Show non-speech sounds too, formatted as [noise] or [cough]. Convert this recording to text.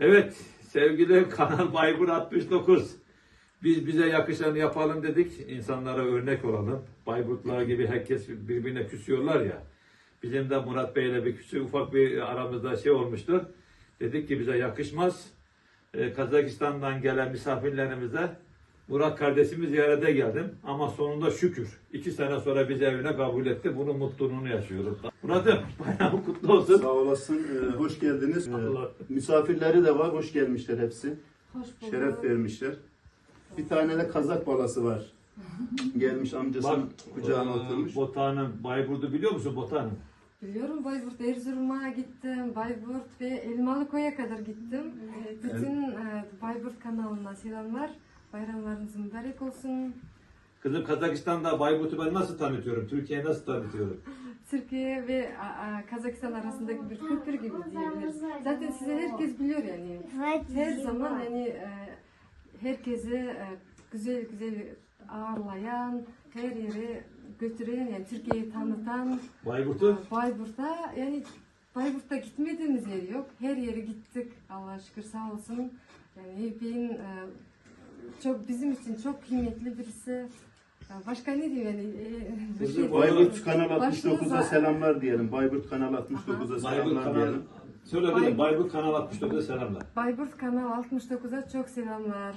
Evet sevgili [laughs] Kanal Baybur 69. Biz bize yakışanı yapalım dedik. İnsanlara örnek olalım. Bayburtlar gibi herkes birbirine küsüyorlar ya. Bizim de Murat Bey'le bir küsü ufak bir aramızda şey olmuştu. Dedik ki bize yakışmaz. Ee, Kazakistan'dan gelen misafirlerimize Murat kardeşimi ziyarete geldim. Ama sonunda şükür. iki sene sonra bizi evine kabul etti. Bunun mutluluğunu yaşıyoruz. Murat'ım [laughs] bayramı kutlu olsun. Sağ olasın. Ee, hoş geldiniz. Ee, Allah- misafirleri de var. Hoş gelmişler hepsi. Hoş bulduk. Şeref vermişler. Bir tane de kazak balası var. [laughs] Gelmiş amcasının kucağına e, oturmuş. Botan'ın Bayburt'u biliyor musun Botan'ın? Biliyorum Bayburt, Erzurum'a gittim. Bayburt ve Elmalıkoy'a kadar gittim. Ee, Bütün e, Bayburt kanalına selamlar. Bayramlarınız mübarek olsun. Kızım Kazakistan'da Bayburt'u ben nasıl tanıtıyorum? Türkiye'yi nasıl tanıtıyorum? [laughs] Türkiye ve Kazakistan arasındaki bir köprü gibi diyebiliriz. Zaten sizi herkes biliyor yani. Her zaman yani e, herkesi e, güzel güzel ağırlayan, her yere götüren, yani Türkiye'yi tanıtan, Bayburt'u Bayburt'a yani Bayburt'ta gitmediğimiz yer yok. Her yere gittik. Allah şükür sağ olsun. Yani ben e, çok bizim için çok kıymetli birisi. Ya Başka ne diyeyim yani? e, bir şey Bayburt Kanal Başınıza- 69'a selamlar diyelim. Bayburt Kanal 69'a Bayburt selamlar Kanal diyelim. Söyle dedim Bayburt Kanal 69'a selamlar. Bayburt Kanal 69'a çok selamlar.